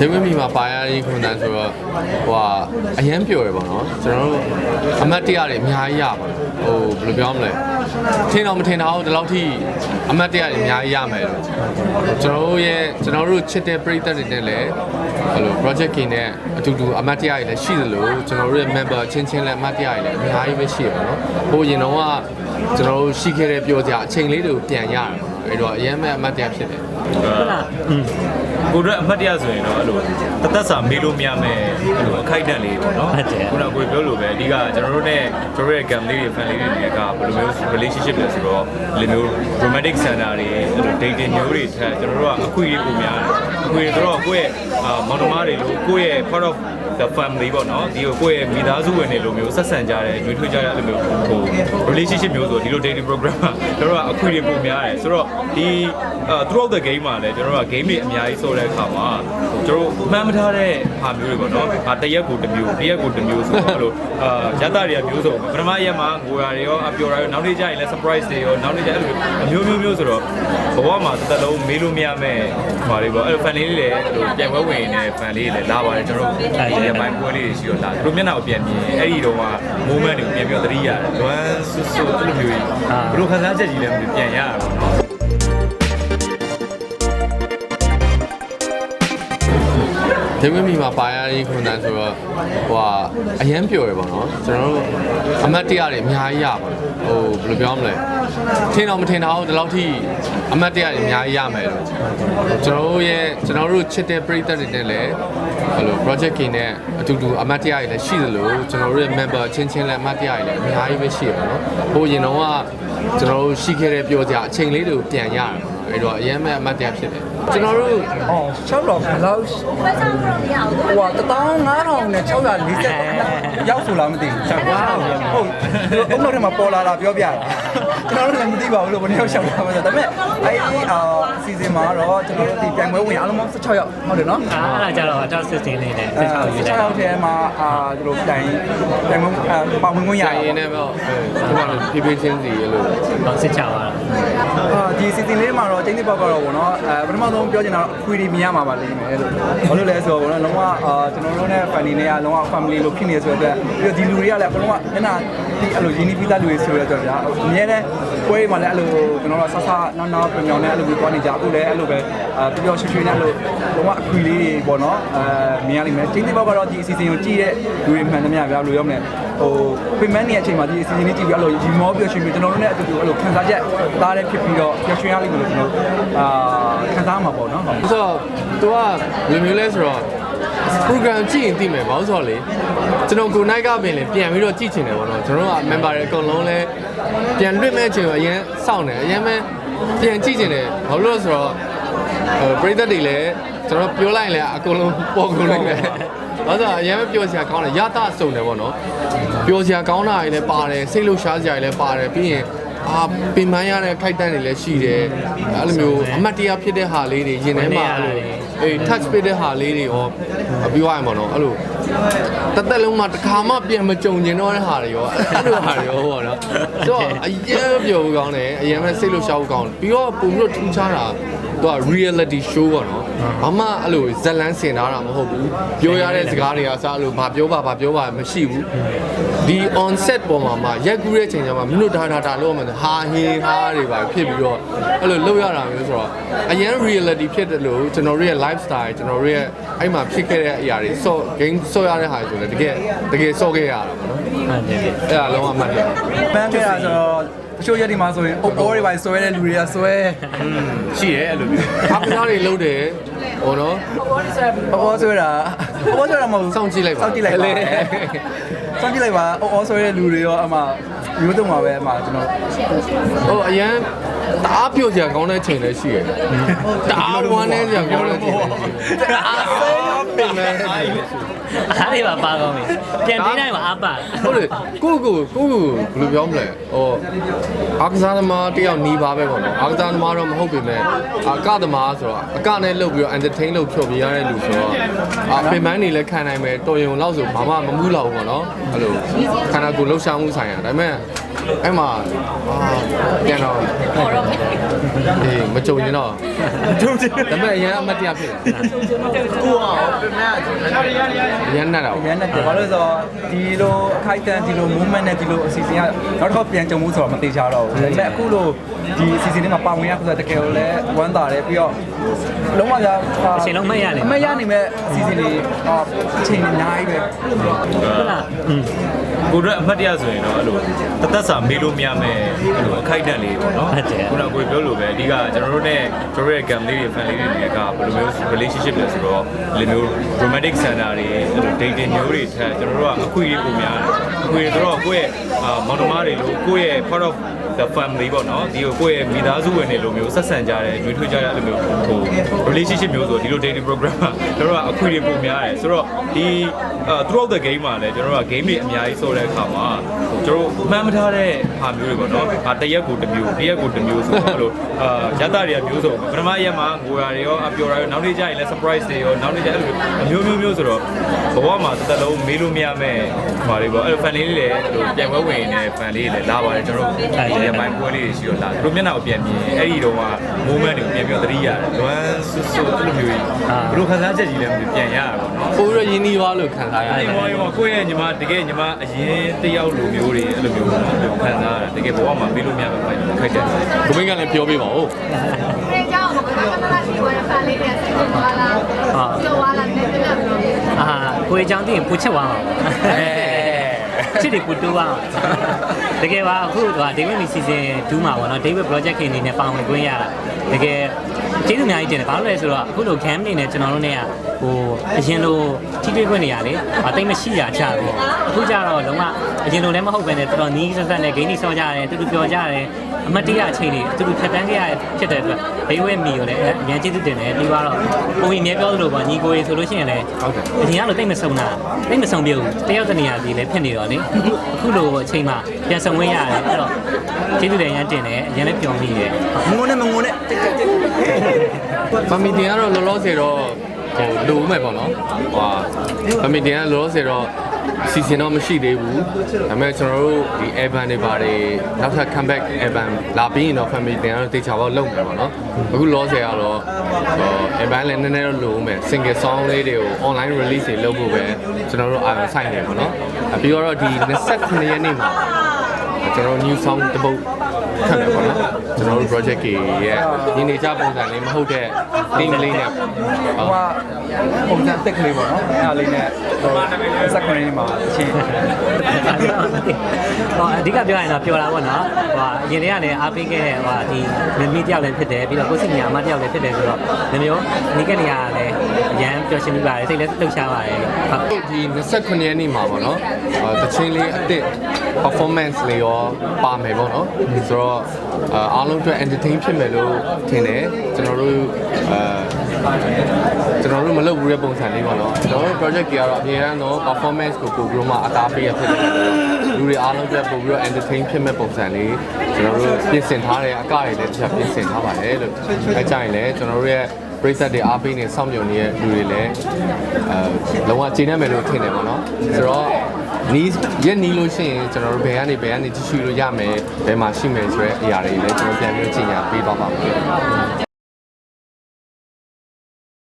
ဒေဝင်းမီမှာပါရရေးခွန်တန်းဆိုတော့ဟိုဟာအရန်ပျော်ရပါတော့ကျွန်တော်တို့အမတ်တရတွေအများကြီးရပါဟိုဘယ်လိုပြောမလဲထင်တော့မထင်တာဟုတ်ဒီလောက်ထိအမတ်တရတွေအများကြီးရမယ်လို့ကျွန်တော်တို့ရဲ့ကျွန်တော်တို့ချစ်တဲ့ပရိသတ်တွေနဲ့လည်းဟိုလို project ကင်းနဲ့အတူတူအမတ်တရတွေလည်းရှိသလိုကျွန်တော်တို့ရဲ့ member ချင်းချင်းလည်းအမတ်တရတွေလည်းအများကြီးပဲရှိရပါတော့ဟိုရင်တော့ကကျွန်တော်တို့ရှိခဲ့တဲ့ပြောကြအချိန်လေးတွေကိုပြန်ရတာပေါ့အဲ့တော့အရင်မဲ့အမတ်တရဖြစ်တယ်ဟုတ်လားอืม ကိုတို့အမှတ်တရဆိုရင်တော့အဲ့လိုတသက်စာမေးလို့မရမယ်အဲ့လိုအခိုက်အတန့်လေးပေါ့နော်ဟုတ်တယ် ခုနကကိုပြောလို့ပဲအဓိကကျွန်တော်တို့ ਨੇ ကျွန်တော်တို့ရဲ့ gam လေးတွေ fan လေးတွေကဘယ်လိုမျိုး relationship လဲဆိုတော့ဒီလိုမျိုး romantic center တွေအဲ့လို dating မျိုးတွေထက်ကျွန်တော်တို့ကအခွင့်အရေးပုံများတယ်အခွင့်အရေးဆိုတော့ကိုယ့်ရဲ့အာမောင်နှမတွေလို့ကိုယ့်ရဲ့ part of the family ပေါ့နော်ဒီကိုကိုယ့်ရဲ့မိသားစုဝင်တွေလိုမျိုးဆက်ဆံကြတယ်ကျွေးထွေးကြတဲ့အဲ့လိုမျိုးဟို relationship မျိုးဆိုဒီလို dating program မှာကျွန်တော်တို့ကအခွင့်အရေးပုံများတယ်ဆိုတော့ဒီအာ throughout the game မှာလည်းကျွန်တော်တို့က game တွေအများကြီးဆိုတဲ့အခါမှာကျွန်တော်တို့မှန်းမထားတဲ့ဟာမျိုးတွေပေါ့နော်အာတစ်ရက်ကိုတစ်မျိုးတစ်ရက်ကိုတစ်မျိုးဆိုတော့အဲ့လိုအာရတတွေကမျိုးစုံပထမရက်မှာငိုရာတွေရောအပျော်ရာတွေရောနောက်နေ့ကျရင်လည်း surprise တွေရောနောက်နေ့ကျအဲ့လိုမျိုးမျိုးမျိုးဆိုတော့ဘဝမှာတစ်သက်လုံးမေးလို့မရမဲ့ဟာတွေပေါ့အဲ့လို fan လေးတွေလည်းအဲ့လိုပြန်ဝဲဝင်နေတဲ့ fan လေးတွေလည်းလာပါတယ်ကျွန်တော်တို့ဒီရက်ပိုင်းပွဲလေးတွေရှိတော့လာသူတို့မျက်နှာကိုပြန်မြင်အဲ့ဒီတော့က moment တွေကိုပြန်ပြီးတော့သတိရတယ်လွမ်းဆွဆွအဲ့လိုမျိုးကြီးဘယ်လိုခံစားချက်ကြီးလဲမသိဘူးပြန်ရတာပေါ့နော် ဒေဝင်းမီမှာပါရရေးခွန်တန်းဆိုတော့ဟိုဟာအရန်ပျော်ရပါတော့ကျွန်တော်တို့အမတ်တရတွေအများကြီးရပါဟိုဘယ်လိုပြောမလဲထင်တော့မထင်တာဟုတ်ဒီလောက်ထိအမတ်တရတွေအများကြီးရမယ်လို့ကျွန်တော်တို့ရဲ့ကျွန်တော်တို့ချစ်တဲ့ပရိသတ်တွေနဲ့လည်းဟိုလို project ကင်းနဲ့အတူတူအမတ်တရတွေလည်းရှိသလိုကျွန်တော်တို့ရဲ့ member ချင်းချင်းလည်းအမတ်တရတွေလည်းအများကြီးပဲရှိရပါတော့ဟိုရင်တော့ကကျွန်တော်တို့ရှိခဲ့တဲ့ပြောကြအချိန်လေးတွေကိုပြန်ရတာပေါ့ အဲ့တော့အရင်မဲ့အမတ်တရဖြစ်တယ်ကျွန်တော်တို့အော်6လောက်ဘယ်လောက်ဟိုက15000နဲ့640ရောက်ဆိုလားမသိဘူး6လောက်ဟုတ်အုံနောက်ထဲမှာပေါ်လာတာပြောပြတာကျွန်တော်တို့လည်းမသိပါဘူးလို့ဘယ်နှယောက်ရှောက်တာမှဆိုဒါပေမဲ့အဲ့ဒီအာစီဇန်မှာတော့ကျွန်တော်တို့ဒီပြိုင်ပွဲဝင်အားလုံး16ယောက်ဟုတ်တယ်နော်အားအဲ့ဒါကြတော့တော့16လေးနဲ့အဲ16ရွေးလိုက်16ယောက်ထဲမှာအာတို့ပြိုင်ပြိုင်ပွဲပါဝင်ခွင့်ရရိုင်ရင်လည်းပေါ့ဟိုကဖြည်းဖြည်းချင်းစီအဲ့လိုတော့စစ်ချပါတော့အာဒီစီဇန်လေးမှာတော့ကျင်းတိပေါက်ကတော့ဗောနော်အဲပထမဆုံးပြောချင်တာတော့ခွေဒီမြင်ရမှာပါလိမ့်မယ်လို့ဘာလို့လဲဆိုတော့ဗောနော်လုံးဝအာကျွန်တော်တို့နဲ့ family နဲ့ကလုံးဝ family လို့ဖြစ်နေဆိုတော့ပြီးတော့ဒီလူတွေကလည်းအကုန်လုံးကမျက်နှာဒီအဲ့လိုရင်းနှီးပြီးသားလူတွေဆိုတော့ဗျာအများနဲ့ပွဲတွေမှာလည်းအဲ့လိုကျွန်တော်တို့ဆဆနောက်နောက်ပြောင်ပြောင်နဲ့အဲ့လိုမျိုးသွားနေကြအခုလည်းအဲ့လိုပဲအာပျော်ပျော်ရွှင်ရွှင်နဲ့အဲ့လိုလုံးဝအခွေလေးတွေဗောနော်အဲမြင်ရလိမ့်မယ်ကျင်းတိပေါက်ကတော့ဒီအစီအစဉ်ကိုကြည့်တဲ့လူတွေမှန်သမျှဗျာဘယ်လိုရောမလဲဟိုပြင်မနေတဲ့အချိန်မှာဒီအစီအစဉ်လေးကြည့်ပြီးအဲ့လိုရီမောပျော်ရွှင်ရွှင်ကျွန်တော်တို့နဲ့အတူတူအဲ့လိုခံစားချက်သားတဲ့ဖြစ်ပြီးတော့ပျော်ရွှင်ရလိမ့်မယ်လို့ကျွန်တော်အာခံစားမှာပေါ့နော်ဟုတ်ဆိုတော့ तू ကဘယ်လိုမျိုးလဲဆိုတော့ program ကြည့်ရင်သိမယ်ဘာလို့ဆိုတော့လေကျွန်တော်ကိုနိုင်ကပင်လေပြန်ပြီးတော့ကြည့်ချင်တယ်ပေါ့နော်ကျွန်တော်က member တွေအကုန်လုံးလဲပြန်လွတ်မဲ့အချိန်ကအရင်စောင့်တယ်အရင်ပဲပြန်ကြည့်ချင်တယ်ဘာလို့လဲဆိုတော့ဟိုပရိသတ်တွေလည်းကျွန်တော်ပြောလိုက်ရင်လည်းအကုန်လုံးပေါ်ကုန်လိုက်တယ်ဘာလို့ဆိုတော့အရင်ပဲပြောစရာကောင်းတယ်ရတာစုံတယ်ပေါ့နော်ပြောစရာကောင်းတာတွေလည်းပါတယ်စိတ်လှုပ်ရှားစရာတွေလည်းပါတယ်ပြီးရင် အာပင်ပန်းရတဲ့ခိုက်တန်းတွေလည်းရှိတယ်အဲ့လိုမျိုးအမတ်တရားဖြစ်တဲ့ဟာလေးတွေရင်ထဲမှာအဲ့လိုအေး touch ပေးတဲ့ဟာလေးတွေရောပြောရရင်ပေါ့နော်အဲ့လိုတစ်သက်လုံးမှာတစ်ခါမှပြန်မကြုံကျင်တော့တဲ့ဟာတွေရောအဲ့လိုဟာတွေရောပေါ့နော်ဆိုတော့အရင်ပြောဖို့ကောင်းတယ်အရင်ပဲစိတ်လို့ရှောက်ဖို့ကောင်းတယ်ပြီးတော့ပုံပြီးတော့ထူးခြားတာသူက reality show ပေါ့နော် ဘာမှအဲ့လိုဇက်လန်းဆင်ထားတာမဟုတ်ဘူးပြောရတဲ့စကားတွေကစအဲ့လိုဘာပြောပါဘာပြောပါမရှိဘူးဒီ on set ပေါ်မှာမှရက်ကူးတဲ့ချိန်ကျမှမင်းတို့ဒါဒါဒါလို့မှဟာဟင်းဟာတွေပါဖြစ်ပြီးတော့အဲ့လိုလုပ်ရတာမျိုးဆိုတော့အရင် reality ဖြစ်တယ်လို့ကျွန်တော်တို့ရဲ့ lifestyle ကျွန်တော်တို့ရဲ့အဲ့မှာဖြစ်ခဲ့တဲ့အရာတွေဆော့ game ဆော့ရတဲ့ဟာတွေဆိုလည်းတကယ်တကယ်ဆော့ခဲ့ရတာပေါ့နော်ဟုတ်တယ်အဲ့ဒါလုံးဝမှတ်တယ်ပန်းခဲ့တာဆိုတော့တချို့ရက်ဒီမှာဆိုရင်အုပ်အောတွေပါဆွဲတဲ့လူတွေကဆွဲရှိရဲအဲ့လိုမျိုးအားပြားတွေလုပ်တယ် ဟောနော်အုပ်အောဆွဲတာအုပ်အောဆွဲတာမဟုတ်ဘူးစောင့်ကြည့်လိုက်ပါစောင့်ကြည့်လိုက်ပါလေစောင့်ကြည့်လိုက်ပါအုပ်အောဆွဲတဲ့လူတွေရောအမှမျိုးတုံပါပဲအမှကျွန်တော်ဟိုအရင်တအားပြောစရာကောင်းတဲ့ချိန်လည်းရှိတယ်တအားဝမ်းနေစရာကောင်းတဲ့ချိန်လည်းရှိတယ်တအားဆေး ပင်မဲ့အားလေးပါပါကောင်းပြီပြန်ပြီးနိုင်မှာအားပါဟုတ်တယ်ကိုကိုကိုကိုဘယ်လိုပြောမလဲဟိုအာကစားသမားတယောက်နီးပါပဲပေါ့နော်အာကစားသမားတော့မဟုတ်ပေမဲ့အာကသမားဆိုတော့အကနဲ့လှုပ်ပြီးတော့ entertain လုပ်ဖြောပြရတဲ့လူဆိုတော့အာပင်ပန်းနေလည်းခံနိုင်မယ်တော်ရုံလောက်ဆိုဘာမှမမှုလောက်ဘူးပေါ့နော်အဲ့လိုခန္ဓာကိုယ်လှုပ်ရှားမှုဆိုင်ရာဒါပေမဲ့ အဲ့မှာအာပြန်တော့ခေါ်တော့မယ်အေးမကြုံရင်တော့ကြုံတယ်ဒါပေမဲ့အရင်အမတ်တရားဖြစ်တယ်ကိုအောင်ပြန်မဲ့အရင်နဲ့တော့အများနဲ့ပြောဘာလို့လဲဆိုတော့ဒီလိုအခိုက်အတန့်ဒီလို movement နဲ့ဒီလိုအစီအစဉ်ကနောက်တစ်ခေါက်ပြန်ကြုံမှုဆိုတော့မသေးချတော့ဘူးဒါပေမဲ့အခုလိုဒီအစီအစဉ်လေးမှာပါဝင်ရဆိုတော့တကယ်လို့လည်းဝမ်းသာတယ်ပြီးတော့လုံးဝကြာအချိန်လုံးမတ်ရနေမရနိုင်မဲ့အစီအစဉ်လေးတော့အချိန်အများကြီးပဲ ဟုတ်လားอืม ကိုတို့အမှတ်တရဆိုရင်တော့အဲ့လိုတသက်စာမေးလို့မရမယ်အဲ့လိုအခိုက်အတန့်လေးပေါ့နော်ဟုတ်တယ် ခုနကကိုပြောလို့ပဲအဓိကကျွန်တော်တို့ ਨੇ ကျွန်တော်တို့ရဲ့ gam လေးတွေ fan လေးတွေကဘယ်လိုမျိုး relationship လဲဆိုတော့ဒီလိုမျိုး romantic center တွေအဲ့လို dating မျိုးတွေထက်ကျွန်တော်တို့ကအခွင့်အရေးပုံများတယ်အခွင့်အရေးဆိုတော့ကိုယ့်ရဲ့အာမောင်နှမတွေလို့ကိုယ့်ရဲ့ part of the family ပေါ့နော်ဒီကိုကိုယ့်ရဲ့မိသားစုဝင်တွေလိုမျိုးဆက်ဆံကြတယ်ကျွေးထွေးကြတဲ့အဲ့လိုမျိုးဟို relationship မျိုးဆိုဒီလို dating program မှာကျွန်တော်တို့ကအခွင့်အရေးပုံများတယ်ဆိုတော့ဒီအာ throughout the game မှာလည်းကျွန်တော်တို့က game တွေအများကြီးဆိုတဲ့အခါမှာဟိုကျွန်တော်တို့မှန်းမထားတဲ့ဟာမျိုးတွေပေါ့နော်အာတစ်ရက်ကိုတစ်မျိုးတစ်ရက်ကိုတစ်မျိုးဆိုတော့အဲ့လိုအာရတတွေကမျိုးစုံပထမရက်မှာငိုရာတွေရောအပျော်ရာတွေရောနောက်နေ့ကျရင်လည်း surprise တွေရောနောက်နေ့ကျအဲ့လိုမျိုးမျိုးမျိုးဆိုတော့ဘဝမှာတစ်သက်လုံးမေးလို့မရမဲ့ဟာတွေပေါ့အဲ့လို fan လေးတွေလည်းအဲ့လိုပြန်ဝဲဝင်နေတဲ့ fan လေးတွေလည်းလာပါတယ်ကျွန်တော်တို့ဒီရက်ပိုင်းပွဲလေးတွေရှိတော့လာသူတို့မျက်နှာကိုပြန်မြင်အဲ့ဒီတော့က moment တွေကိုပြန်ပြီးသတိရတယ်လွမ်းဆွဆွအဲ့လိုမျိုးကြီးဘယ်လိုခံစားချက်ကြီးလဲမသိပြန်ရတာပေါ့နော်ပိုပြီးတော့ရင်းနှီးသွားလို့ခံစားရတအဲ့ယ်ဒီမောင်ရောကိုယ့်ရဲ့ညီမတကယ်ညီမအရင်တယောက်လိုမျိုးတွေအဲ့လိုမျိုးပေါ့နော်ခံစားရတယ်တကယ်ဘဝမှာပြီးလို့မရမှာခိုက်တယ်ကိုမင်းကလည်းပြောပြပါဦးခရီးကြောင်းကိုကကနလာရှိဝင်ဖန်လေးနဲ့စိတ်ကိုသွားလာကျော်သွားလာနေတယ်လို့ပြောအာကိုယ်အကြောင်းသိရင်ပူချက်သွားမှာပေါ့ချစ်တယ်ပူတူးသွားမှာတကယ်ပါအခုကဒေးဗစ်မီစီဇန်2မှာပေါ့နော်ဒေးဗစ် project ခင်အနေနဲ့ပါဝင်ခွင့်ရတာတကယ်ကျေးဇူးအများကြီးတင်တယ်ဘာလို့လဲဆိုတော့အခုလို cam နေနဲ့ကျွန်တော်တို့ ਨੇ က ဟိုအရင်လိုထိတွေ့ခွင့်နေရလေအသိမရှိတာချပြီအခုကျတော့လုံးဝအရင်လိုလည်းမဟုတ်ပဲねတော်တော်နီးစက်စက်နဲ့ဂိမ်းကြီးဆော့ကြရတယ်တူတူပြောကြရတယ်အမတ်တရအချိန်တွေတူတူဖြတ်တန်းခဲ့ရဖြစ်တဲ့အတွက်ဘေးဝဲမီကိုလည်းအရင်ကျေးဇူးတင်တယ်ပြီးတော့ပုံရင်မြဲပြောသလိုပေါ့ညီကိုရေဆိုလို့ရှိရင်လည်းဟုတ်တယ်အရင်ကတော့တိတ်မဆုံတာတိတ်မဆုံပြဘူးတယောက်တနေရာစီလည်းဖြစ်နေတော့လေအခုလိုအချိန်မှပြန်ဆုံဝင်ရတယ်အဲ့တော့ကျေးဇူးတင်ရမ်းတင်တယ်အရင်လည်းပျော်မိတယ်ငုံနဲ့မငုံနဲ့ဖမီတင်ကတော့လောလောဆယ်တော့ ဟိုလိုဦးမယ်ပေါ့နော်ဟာဖမီတင်ကလောလောဆယ်တော့စီစဉ်တော့မရှိသေးဘူးဒါပေမဲ့ကျွန်တော်တို့ဒီ Evan တွေပါတယ်နောက်ထပ် comeback Evan လာပြီးရင်တော့ family တင်ကတော့တေချာပေါက်လုပ်မယ်ပေါ့နော်အခုလောဆယ်ကတော့ဟို Evan လည်းနည်းနည်းတော့လိုဦးမယ် single song လေးတွေကို online release တွေလုပ်ဖို့ပဲကျွန်တော်တို့အာရုံစိုက်နေပေါ့နော်ပြီးတော့ဒီ29ရက်နေ့မှာကျွန်တော် new song တစ်ပုတ်ခတ်မယ်ပေါ့နော် ကျွန်တော်တို့ project ကြီးရဲ့ညီနေကြပုံစံလေးမဟုတ်တဲ့ team လေးနဲ့ဟိုကပုံစံတက်ကလေးပေါ့နော်အဲ့ဒါလေးနဲ့ဟိုစက်ခွန်လေးမှာအချင်းဟောအဓိကပြောရရင်တော့ပျော်တာပေါ့နော်ဟောအရင်တည်းကလည်းအားပေးခဲ့တဲ့ဟောဒီမမီတယောက်လည်းဖြစ်တယ်ပြီးတော့ကိုစိညာအမတယောက်လည်းဖြစ်တယ်ဆိုတော့ဒီမျိုးနီးကနေရလည်းအရန်ပျော်ရွှင်မိပါတယ်စိတ်လည်းလှုပ်ရှားပါတယ်ဟုတ်ဒီ29ရက်နေ့မှာပေါ့နော်အာတချင်းလေးအစ်စ် performance လေးရောပါမယ်ပေါ့နော်ဆိုတော့အာအားလုံးအတွက် entertain ဖြစ်မယ်လို့ထင်တယ်ကျွန်တော်တို့အာကျွန်တော်တို့မလုပ်ဘူးတဲ့ပုံစံလေးပေါ့နော်ကျွန်တော်တို့ project ကြီးကတော့အများအားတော့ performance ကိုပို့ပြီးတော့မှအသားပေးရဖြစ်တယ်လူတွေအားလုံးအတွက်ပို့ပြီးတော့ entertain ဖြစ်မဲ့ပုံစံလေးကျွန်တော်တို့ပြင်ဆင်ထားတဲ့အကတွေလည်းတစ်ချက်ပြင်ဆင်ထားပါတယ်လို့အဲကြရင်လည်းကျွန်တော်တို့ရဲ့ပရိသတ်တွေအားပေးနေစောင့်မျှော်နေတဲ့လူတွေလည်းအဲလုံးဝကျေနပ်မယ်လို့ထင်တယ်ပေါ့နော်ဆိုတော့ နီးရက်နီးလို့ရှိရင်ကျွန်တော်တို့ဘယ်ကနေဘယ်ကနေကြည့်ရှုလို့ရမယ်ဘယ်မှာရှိမယ်ဆိုတဲ့အရာတွေလည်းကျွန်တော်ပြန်ပြီးကြီးညာပေးသွားပါမယ်